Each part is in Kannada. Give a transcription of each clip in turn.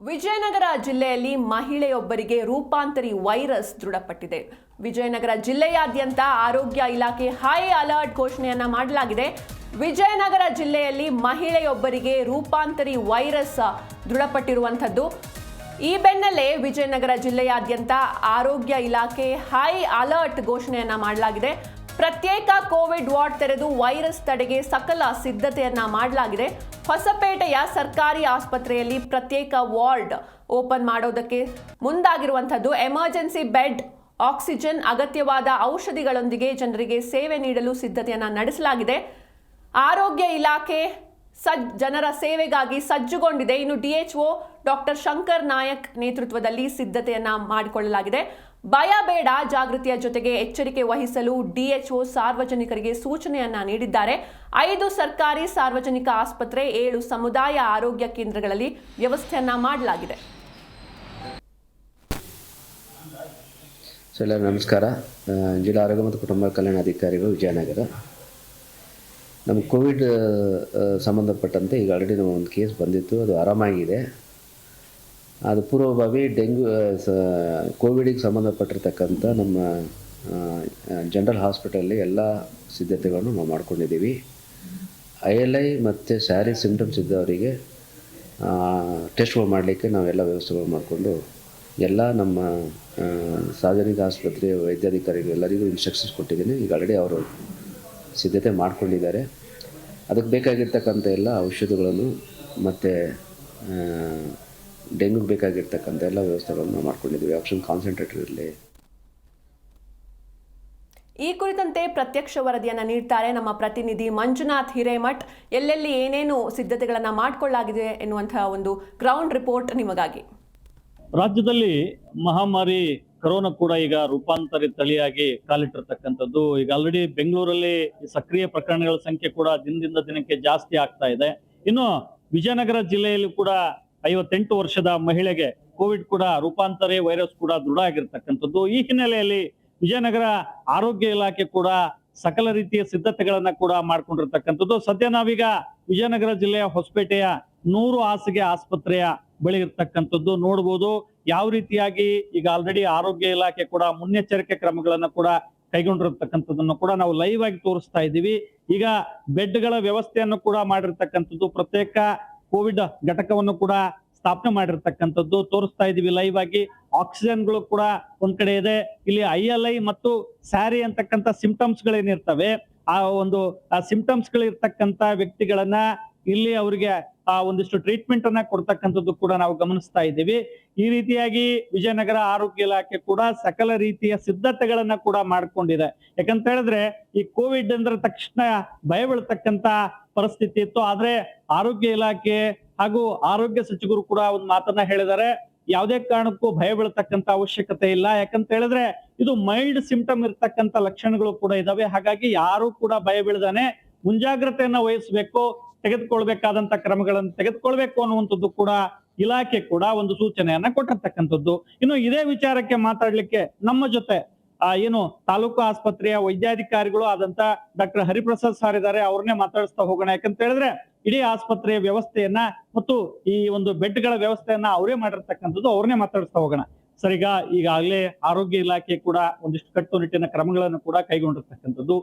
ವಿಜಯನಗರ ಜಿಲ್ಲೆಯಲ್ಲಿ ಮಹಿಳೆಯೊಬ್ಬರಿಗೆ ರೂಪಾಂತರಿ ವೈರಸ್ ದೃಢಪಟ್ಟಿದೆ. ವಿಜಯನಗರ ಜಿಲ್ಲೆಯಾದ್ಯಂತ ಆರೋಗ್ಯ ಇಲಾಖೆ ಹೈ ಅಲರ್ಟ್ ಘೋಷಣೆಯನ್ನ ಮಾಡಲಾಗಿದೆ. ವಿಜಯನಗರ ಜಿಲ್ಲೆಯಲ್ಲಿ ಮಹಿಳೆಯೊಬ್ಬರಿಗೆ ರೂಪಾಂತರಿ ವೈರಸ್ ದೃಢಪಟ್ಟಿರುವಂಥದ್ದು. ಈ ಬೆನ್ನಲ್ಲೇ ವಿಜಯನಗರ ಜಿಲ್ಲೆಯಾದ್ಯಂತ ಆರೋಗ್ಯ ಇಲಾಖೆ ಹೈ ಅಲರ್ಟ್ ಘೋಷಣೆಯನ್ನ ಮಾಡಲಾಗಿದೆ. ಪ್ರತ್ಯೇಕ ಕೋವಿಡ್ ವಾರ್ಡ್ ತೆರೆದು ವೈರಸ್ ತಡೆಗೆ ಸಕಲ ಸಿದ್ಧತೆಯನ್ನ ಮಾಡಲಾಗಿದೆ. ಹೊಸಪೇಟೆಯ ಸರ್ಕಾರಿ ಆಸ್ಪತ್ರೆಯಲ್ಲಿ ಪ್ರತ್ಯೇಕ ವಾರ್ಡ್ ಓಪನ್ ಮಾಡೋದಕ್ಕೆ ಮುಂದಾಗಿರುವಂಥದ್ದು ಎಮರ್ಜೆನ್ಸಿ ಬೆಡ್, ಆಕ್ಸಿಜನ್, ಅಗತ್ಯವಾದ ಔಷಧಿಗಳೊಂದಿಗೆ ಜನರಿಗೆ ಸೇವೆ ನೀಡಲು ಸಿದ್ಧತೆಯನ್ನು ನಡೆಸಲಾಗಿದೆ. ಆರೋಗ್ಯ ಇಲಾಖೆ ಸಜ್, ಜನರ ಸೇವೆಗಾಗಿ ಸಜ್ಜುಗೊಂಡಿದೆ. ಇನ್ನು ಡಿಎಚ್ಒ ಡಾಕ್ಟರ್ ಶಂಕರ್ ನಾಯಕ್ ನೇತೃತ್ವದಲ್ಲಿ ಸಿದ್ಧತೆಯನ್ನು ಮಾಡಿಕೊಳ್ಳಲಾಗಿದೆ. ಭಯ ಬೇಡ, ಜಾಗೃತಿಯ ಜೊತೆಗೆ ಎಚ್ಚರಿಕೆ ವಹಿಸಲು ಡಿಎಚ್ಒ ಸಾರ್ವಜನಿಕರಿಗೆ ಸೂಚನೆಯನ್ನ ನೀಡಿದ್ದಾರೆ. ಐದು ಸರ್ಕಾರಿ ಸಾರ್ವಜನಿಕ ಆಸ್ಪತ್ರೆ, ಏಳು ಸಮುದಾಯ ಆರೋಗ್ಯ ಕೇಂದ್ರಗಳಲ್ಲಿ ವ್ಯವಸ್ಥೆಯನ್ನ ಮಾಡಲಾಗಿದೆ. ಸರ್ ನಮಸ್ಕಾರ. ಜಿಲ್ಲಾ ಆರೋಗ್ಯ ಮತ್ತು ಕುಟುಂಬ ಕಲ್ಯಾಣ ಅಧಿಕಾರಿಗಳು ವಿಜಯನಗರ. ನಮ್ಮ ಕೋವಿಡ್ ಸಂಬಂಧಪಟ್ಟಂತೆ ಈಗ ಆಲ್ರೆಡಿ ನಮ್ಮ ಒಂದು ಕೇಸ್ ಬಂದಿತ್ತು. ಅದು ಆರಾಮಾಗಿದೆ. ಅದು ಪೂರ್ವಭಾವಿ ಡೆಂಗ್ಯೂ ಕೋವಿಡಿಗೆ ಸಂಬಂಧಪಟ್ಟಿರ್ತಕ್ಕಂಥ ನಮ್ಮ ಜನರಲ್ ಹಾಸ್ಪಿಟಲಲ್ಲಿ ಎಲ್ಲ ಸಿದ್ಧತೆಗಳನ್ನು ನಾವು ಮಾಡ್ಕೊಂಡಿದ್ದೀವಿ. ಐ ಎಲ್ ಐ ಮತ್ತು ಸ್ಯಾರಿ ಸಿಮ್ಟಮ್ಸ್ ಇದ್ದವರಿಗೆ ಟೆಸ್ಟ್ಗಳು ಮಾಡಲಿಕ್ಕೆ ನಾವೆಲ್ಲ ವ್ಯವಸ್ಥೆಗಳು ಮಾಡಿಕೊಂಡು ಎಲ್ಲ ನಮ್ಮ ಸಾರ್ವಜನಿಕ ಆಸ್ಪತ್ರೆ ವೈದ್ಯಾಧಿಕಾರಿಗಳು ಎಲ್ಲರಿಗೂ ಇನ್ಸ್ಟ್ರಕ್ಷನ್ಸ್ ಕೊಟ್ಟಿದ್ದೀನಿ. ಈಗ ಆಲ್ರೆಡಿ ಅವರು ಸಿದ್ಧತೆ ಮಾಡ್ಕೊಂಡಿದ್ದಾರೆ. ಅದಕ್ಕೆ ಬೇಕಾಗಿರ್ತಕ್ಕಂಥ ಎಲ್ಲ ಔಷಧಗಳನ್ನು ಮತ್ತು ಡೆಂಗ್ಯೂಗೆ ಬೇಕಾಗಿರ್ತಕ್ಕಂಥ ಎಲ್ಲ ವ್ಯವಸ್ಥೆಗಳನ್ನು ಮಾಡ್ಕೊಂಡಿದ್ದೀವಿ. ಆಪ್ಷನ್ ಕಾನ್ಸಂಟ್ರೇಟರ್ ಇರಲಿ. ಈ ಕುರಿತಂತೆ ಪ್ರತ್ಯಕ್ಷ ವರದಿಯನ್ನು ನೀಡ್ತಾರೆ ನಮ್ಮ ಪ್ರತಿನಿಧಿ ಮಂಜುನಾಥ್ ಹಿರೇಮಠ್. ಎಲ್ಲೆಲ್ಲಿ ಏನೇನು ಸಿದ್ಧತೆಗಳನ್ನು ಮಾಡಿಕೊಳ್ಳಲಾಗಿದೆ ಎನ್ನುವಂತಹ ಒಂದು ಗ್ರೌಂಡ್ ರಿಪೋರ್ಟ್ ನಿಮಗಾಗಿ. ರಾಜ್ಯದಲ್ಲಿ ಮಹಾಮಾರಿ ಕರೋನಾ ಕೂಡ ಈಗ ರೂಪಾಂತರಿ ತಳಿಯಾಗಿ ಕಾಲಿಟ್ಟಿರ್ತಕ್ಕಂಥದ್ದು. ಈಗ ಆಲ್ರೆಡಿ ಬೆಂಗಳೂರಲ್ಲಿ ಸಕ್ರಿಯ ಪ್ರಕರಣಗಳ ಸಂಖ್ಯೆ ಕೂಡ ದಿನದಿಂದ ದಿನಕ್ಕೆ ಜಾಸ್ತಿ ಆಗ್ತಾ ಇದೆ. ಇನ್ನು ವಿಜಯನಗರ ಜಿಲ್ಲೆಯಲ್ಲೂ ಕೂಡ ಐವತ್ತೆಂಟು ವರ್ಷದ ಮಹಿಳೆಗೆ ಕೋವಿಡ್ ಕೂಡ ರೂಪಾಂತರಿ ವೈರಸ್ ಕೂಡ ದೃಢ ಆಗಿರ್ತಕ್ಕಂಥದ್ದು. ಈ ಹಿನ್ನೆಲೆಯಲ್ಲಿ ವಿಜಯನಗರ ಆರೋಗ್ಯ ಇಲಾಖೆ ಕೂಡ ಸಕಲ ರೀತಿಯ ಸಿದ್ಧತೆಗಳನ್ನ ಕೂಡ ಮಾಡ್ಕೊಂಡಿರ್ತಕ್ಕಂಥದ್ದು. ಸದ್ಯ ನಾವೀಗ ವಿಜಯನಗರ ಜಿಲ್ಲೆಯ ಹೊಸಪೇಟೆಯ ನೂರು ಹಾಸಿಗೆ ಆಸ್ಪತ್ರೆಯ ಬಳಿ ಇರ್ತಕ್ಕಂಥದ್ದು ನೋಡ್ಬೋದು. ಯಾವ ರೀತಿಯಾಗಿ ಈಗ ಆಲ್ರೆಡಿ ಆರೋಗ್ಯ ಇಲಾಖೆ ಕೂಡ ಮುನ್ನೆಚ್ಚರಿಕೆ ಕ್ರಮಗಳನ್ನ ಕೂಡ ಕೈಗೊಂಡಿರತಕ್ಕಂಥದ್ದನ್ನು ಕೂಡ ನಾವು ಲೈವ್ ಆಗಿ ತೋರಿಸ್ತಾ ಇದ್ದೀವಿ. ಈಗ ಬೆಡ್ಗಳ ವ್ಯವಸ್ಥೆಯನ್ನು ಕೂಡ ಮಾಡಿರ್ತಕ್ಕಂಥದ್ದು ಪ್ರತ್ಯೇಕ ಕೋವಿಡ್ ಘಟಕವನ್ನು ಕೂಡ ಸ್ಥಾಪನೆ ಮಾಡಿರ್ತಕ್ಕಂಥದ್ದು. ತೋರಿಸ್ತಾ ಇದೀವಿ ಲೈವ್ ಆಗಿ. ಆಕ್ಸಿಜನ್ಗಳು ಕೂಡ ಒಂದ್ ಕಡೆ ಇದೆ. ಇಲ್ಲಿ ಐ ಎಲ್ ಐ ಮತ್ತು ಸ್ಯಾರಿ ಅಂತಕ್ಕಂಥ ಸಿಂಪ್ಟಮ್ಸ್ ಗಳೇನಿರ್ತವೆ. ಆ ಒಂದು ಸಿಂಪ್ಟಮ್ಸ್ ಗಳಿರ್ತಕ್ಕಂಥ ವ್ಯಕ್ತಿಗಳನ್ನ ಇಲ್ಲಿ ಅವರಿಗೆ ಆ ಒಂದಿಷ್ಟು ಟ್ರೀಟ್ಮೆಂಟ್ ಅನ್ನ ಕೊಡ್ತಕ್ಕಂಥದ್ದು ಕೂಡ ನಾವು ಗಮನಿಸ್ತಾ ಇದ್ದೀವಿ. ಈ ರೀತಿಯಾಗಿ ವಿಜಯನಗರ ಆರೋಗ್ಯ ಇಲಾಖೆ ಕೂಡ ಸಕಲ ರೀತಿಯ ಸಿದ್ಧತೆಗಳನ್ನ ಕೂಡ ಮಾಡ್ಕೊಂಡಿದೆ. ಯಾಕಂತ ಹೇಳಿದ್ರೆ ಈ ಕೋವಿಡ್ ಅಂದ್ರೆ ತಕ್ಷಣ ಭಯ ಬೀಳ್ತಕ್ಕಂತ ಪರಿಸ್ಥಿತಿ ಇತ್ತು. ಆದ್ರೆ ಆರೋಗ್ಯ ಇಲಾಖೆ ಹಾಗೂ ಆರೋಗ್ಯ ಸಚಿವರು ಕೂಡ ಒಂದು ಮಾತನ್ನ ಹೇಳಿದ್ದಾರೆ. ಯಾವುದೇ ಕಾರಣಕ್ಕೂ ಭಯ ಬೀಳ್ತಕ್ಕಂತ ಅವಶ್ಯಕತೆ ಇಲ್ಲ. ಯಾಕಂತ ಹೇಳಿದ್ರೆ ಇದು ಮೈಲ್ಡ್ ಸಿಂಪ್ಟಮ್ ಇರ್ತಕ್ಕಂತ ಲಕ್ಷಣಗಳು ಕೂಡ ಇದಾವೆ. ಹಾಗಾಗಿ ಯಾರು ಕೂಡ ಭಯ ಬೀಳದಾನೆ ಮುಂಜಾಗ್ರತೆಯನ್ನ ವಹಿಸಬೇಕು. ತೆಗೆದುಕೊಳ್ಬೇಕಾದಂತ ಕ್ರಮಗಳನ್ನು ತೆಗೆದುಕೊಳ್ಬೇಕು ಅನ್ನುವಂಥದ್ದು ಕೂಡ ಇಲಾಖೆ ಕೂಡ ಒಂದು ಸೂಚನೆಯನ್ನ ಕೊಟ್ಟಿರ್ತಕ್ಕಂಥದ್ದು. ಇನ್ನು ಇದೇ ವಿಚಾರಕ್ಕೆ ಮಾತಾಡ್ಲಿಕ್ಕೆ ನಮ್ಮ ಜೊತೆ, ಆ, ಏನು ತಾಲೂಕು ಆಸ್ಪತ್ರೆಯ ವೈದ್ಯಾಧಿಕಾರಿಗಳು ಆದಂತ ಡಾಕ್ಟರ್ ಹರಿಪ್ರಸಾದ್ ಸರ್ ಇದ್ದಾರೆ. ಅವ್ರನ್ನೇ ಮಾತಾಡಿಸ್ತಾ ಹೋಗೋಣ. ಯಾಕಂತ ಹೇಳಿದ್ರೆ ಇಡೀ ಆಸ್ಪತ್ರೆಯ ವ್ಯವಸ್ಥೆಯನ್ನ ಮತ್ತು ಈ ಒಂದು ಬೆಡ್ಗಳ ವ್ಯವಸ್ಥೆಯನ್ನ ಅವರೇ ಮಾಡಿರ್ತಕ್ಕಂಥದ್ದು, ಅವ್ರನ್ನೇ ಮಾತಾಡಿಸ್ತಾ ಹೋಗೋಣ. ಸರ್, ಈಗ ಈಗಾಗಲೇ ಆರೋಗ್ಯ ಇಲಾಖೆ ಕೂಡ ಒಂದಿಷ್ಟು ಕಟ್ಟುನಿಟ್ಟಿನ ಕ್ರಮಗಳನ್ನು ಕೂಡ ಕೈಗೊಂಡಿರ್ತಕ್ಕಂಥದ್ದು.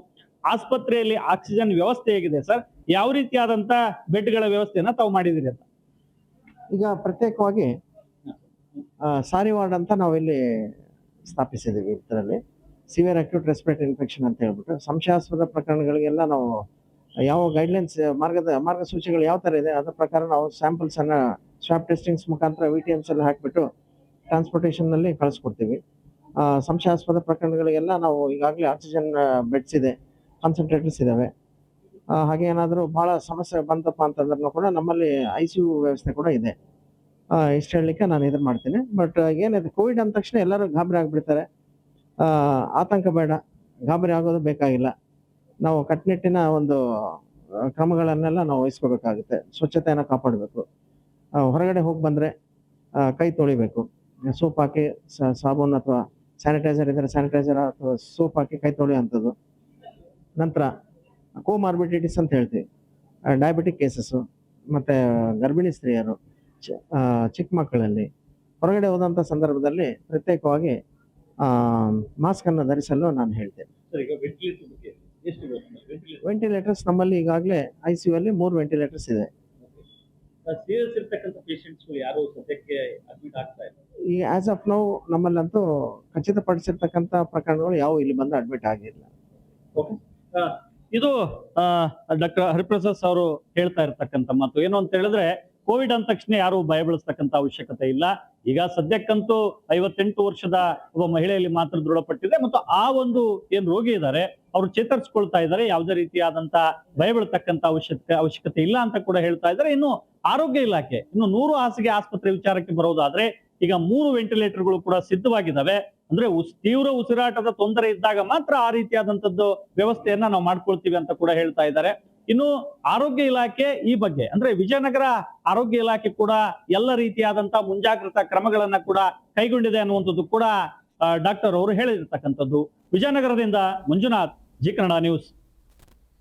ಆಸ್ಪತ್ರೆಯಲ್ಲಿ ಆಕ್ಸಿಜನ್ ವ್ಯವಸ್ಥೆ ಹೇಗಿದೆ ಸರ್? ಯಾವ ರೀತಿಯಾದಂತ ಬೆಡ್ಗಳ ವ್ಯವಸ್ಥೆಯನ್ನ ತಾವು ಮಾಡಿದಿರಿ ಅಂತ? ಈಗ ಪ್ರತ್ಯೇಕವಾಗಿ ಸಾರಿ ವಾರ್ಡ್ ಅಂತ ನಾವಿಲ್ಲಿ ಸ್ಥಾಪಿಸಿದ್ದೀವಿ ಇದರಲ್ಲಿ. ಸಿವಿಯರ್ ಅಕ್ಯೂಟ್ ರೆಸ್ಪಿರೇಟರಿ ಇನ್ಫೆಕ್ಷನ್ ಅಂತ ಹೇಳ್ಬಿಟ್ಟು. ಸಂಶಯಾಸ್ಪದ ಪ್ರಕರಣಗಳಿಗೆಲ್ಲ ನಾವು ಯಾವ ಗೈಡ್ಲೈನ್ಸ್ ಮಾರ್ಗದ, ಮಾರ್ಗಸೂಚಿಗಳು ಯಾವ ಥರ ಇದೆ, ಅದರ ಪ್ರಕಾರ ನಾವು ಸ್ಯಾಂಪಲ್ಸನ್ನು ಸ್ವಾಪ್ ಟೆಸ್ಟಿಂಗ್ಸ್ ಮುಖಾಂತರ ವಿ ಟಿ ಎಮ್ಸ್ ಅಲ್ಲಿ ಹಾಕ್ಬಿಟ್ಟು ಟ್ರಾನ್ಸ್ಪೋರ್ಟೇಷನ್ನಲ್ಲಿ ಕಳಿಸ್ಕೊಡ್ತೀವಿ. ಸಂಶಯಾಸ್ಪದ ಪ್ರಕರಣಗಳಿಗೆಲ್ಲ ನಾವು ಈಗಾಗಲೇ ಆಕ್ಸಿಜನ್ ಬೆಡ್ಸ್ ಇದೆ ಕಾನ್ಸಂಟ್ರೇಟರ್ಸ್ ಇದ್ದಾವೆ ಹಾಗೆ ಏನಾದರೂ ಭಾಳ ಸಮಸ್ಯೆ ಬಂತಪ್ಪ ಅಂತಂದ್ರೂ ಕೂಡ ನಮ್ಮಲ್ಲಿ ಐ ಸಿ ಯು ವ್ಯವಸ್ಥೆ ಕೂಡ ಇದೆ. ಇಷ್ಟು ಹೇಳಲಿಕ್ಕೆ ನಾನು ಇದನ್ನು ಮಾಡ್ತೀನಿ. ಬಟ್ ಏನಿದೆ ಕೋವಿಡ್ ಅಂದ ತಕ್ಷಣ ಎಲ್ಲರೂ ಗಾಬರಿ ಆಗಿಬಿಡ್ತಾರೆ. ಆತಂಕ ಬೇಡ. ಗಾಬರಿ ಆಗೋದು ಬೇಕಾಗಿಲ್ಲ. ನಾವು ಕಟ್ಟುನಿಟ್ಟಿನ ಒಂದು ಕ್ರಮಗಳನ್ನೆಲ್ಲ ನಾವು ವಹಿಸ್ಕೋಬೇಕಾಗುತ್ತೆ. ಸ್ವಚ್ಛತೆಯನ್ನು ಕಾಪಾಡಬೇಕು. ಹೊರಗಡೆ ಹೋಗಿ ಬಂದರೆ ಕೈ ತೊಳಿಬೇಕು. ಸೋಪ್ ಹಾಕಿ ಸಾಬೂನ್ ಅಥವಾ ಸ್ಯಾನಿಟೈಸರ್ ಇದ್ದರೆ ಸ್ಯಾನಿಟೈಸರ್ ಅಥವಾ ಸೋಪ್ ಹಾಕಿ ಕೈ ತೊಳೆಯುವಂಥದ್ದು. ನಂತರ ಕೋಮಾರ್ಬಿಡಿಟೀಸ್ ಅಂತ ಹೇಳ್ತೀವಿ. ಡಯಾಬಿಟಿಕ್ ಕೇಸಸ್ಸು ಮತ್ತು ಗರ್ಭಿಣಿ ಸ್ತ್ರೀಯರು ಚಿಕ್ಕ ಮಕ್ಕಳಲ್ಲಿ. ಹೊರಗಡೆ ಹೋದಂಥ ಸಂದರ್ಭದಲ್ಲಿ ಪ್ರತ್ಯೇಕವಾಗಿ ಮಾಸ್ಕನ್ನು ಧರಿಸಲು ನಾನು ಹೇಳ್ತೇನೆ. ವೆಂಟಿಲೇಟರ್ಸ್ ನಮ್ಮಲ್ಲಿ ಈಗಾಗಲೇ ಐ ಸಿ ಯು ಅಲ್ಲಿ ಮೂರು ವೆಂಟಿಲೇಟರ್ಸ್ ಇದೆ. ಸೀರಿಯಸ್ ಇರ್ತಕ್ಕಂಥ ಪೇಷಂಟ್ಸ್ ಯಾರು ಸದ್ಯಕ್ಕೆ ಅಡ್ಮಿಟ್ ಆಗ್ತಾ ಇಲ್ಲ? ಈ ಆಸ್ ಆಫ್ ನೌ ನಮ್ಮಲ್ಲಂತೂ ಖಚಿತಪಡಿಸಿರ್ತಕ್ಕಂಥ ಪ್ರಕರಣಗಳು ಯಾವ ಇಲ್ಲಿ ಬಂದು ಅಡ್ಮಿಟ್ ಆಗಿಲ್ಲ. ಇದು ಡಾಕ್ಟರ್ ಹರಿಪ್ರಸಾದ್ ಅವರು ಹೇಳ್ತಾ ಇರ್ತಕ್ಕಂಥ ಮಾತು. ಏನು ಅಂತ ಹೇಳಿದ್ರೆ ಕೋವಿಡ್ ಅಂದ ತಕ್ಷಣ ಯಾರು ಭಯ ಬೀಳಿಸ್ತಕ್ಕಂಥ ಅವಶ್ಯಕತೆ ಇಲ್ಲ. ಈಗ ಸದ್ಯಕ್ಕಂತೂ ಐವತ್ತೆಂಟು ವರ್ಷದ ಒಬ್ಬ ಮಹಿಳೆಯಲ್ಲಿ ಮಾತ್ರ ದೃಢಪಟ್ಟಿದೆ ಮತ್ತು ಆ ಒಂದು ಏನ್ ರೋಗಿ ಇದ್ದಾರೆ, ಅವರು ಚೇತರಿಸ್ಕೊಳ್ತಾ ಇದ್ದಾರೆ. ಯಾವುದೇ ರೀತಿಯಾದಂತ ಭಯ ಬೀಳ್ತಕ್ಕಂಥ ಅವಶ್ಯಕತೆ ಅವಶ್ಯಕತೆ ಇಲ್ಲ ಅಂತ ಕೂಡ ಹೇಳ್ತಾ ಇದ್ದಾರೆ. ಇನ್ನು ಆರೋಗ್ಯ ಇಲಾಖೆ, ಇನ್ನು ನೂರು ಹಾಸಿಗೆ ಆಸ್ಪತ್ರೆ ವಿಚಾರಕ್ಕೆ ಬರೋದಾದ್ರೆ, ಈಗ ಮೂರು ವೆಂಟಿಲೇಟರ್ಗಳು ಕೂಡ ಸಿದ್ಧವಾಗಿದ್ದಾವೆ. ಅಂದ್ರೆ ತೀವ್ರ ಉಸಿರಾಟದ ತೊಂದರೆ ಇದ್ದಾಗ ಮಾತ್ರ ಆ ರೀತಿಯಾದಂತದ್ದು ವ್ಯವಸ್ಥೆಯನ್ನ ನಾವು ಮಾಡ್ಕೊಳ್ತೀವಿ ಅಂತ ಕೂಡ ಹೇಳ್ತಾ ಇದ್ದಾರೆ. ಇನ್ನು ಆರೋಗ್ಯ ಇಲಾಖೆ ಈ ಬಗ್ಗೆ, ಅಂದ್ರೆ ವಿಜಯನಗರ ಆರೋಗ್ಯ ಇಲಾಖೆ ಕೂಡ ಎಲ್ಲ ರೀತಿಯಾದಂತಹ ಮುಂಜಾಗ್ರತಾ ಕ್ರಮಗಳನ್ನ ಕೂಡ ಕೈಗೊಂಡಿದೆ ಅನ್ನುವಂಥದ್ದು ಕೂಡ ಡಾಕ್ಟರ್ ಅವರು ಹೇಳಿರ್ತಕ್ಕಂಥದ್ದು. ವಿಜಯನಗರದಿಂದ ಮಂಜುನಾಥ್, ಜಿ ಕನ್ನಡ ನ್ಯೂಸ್.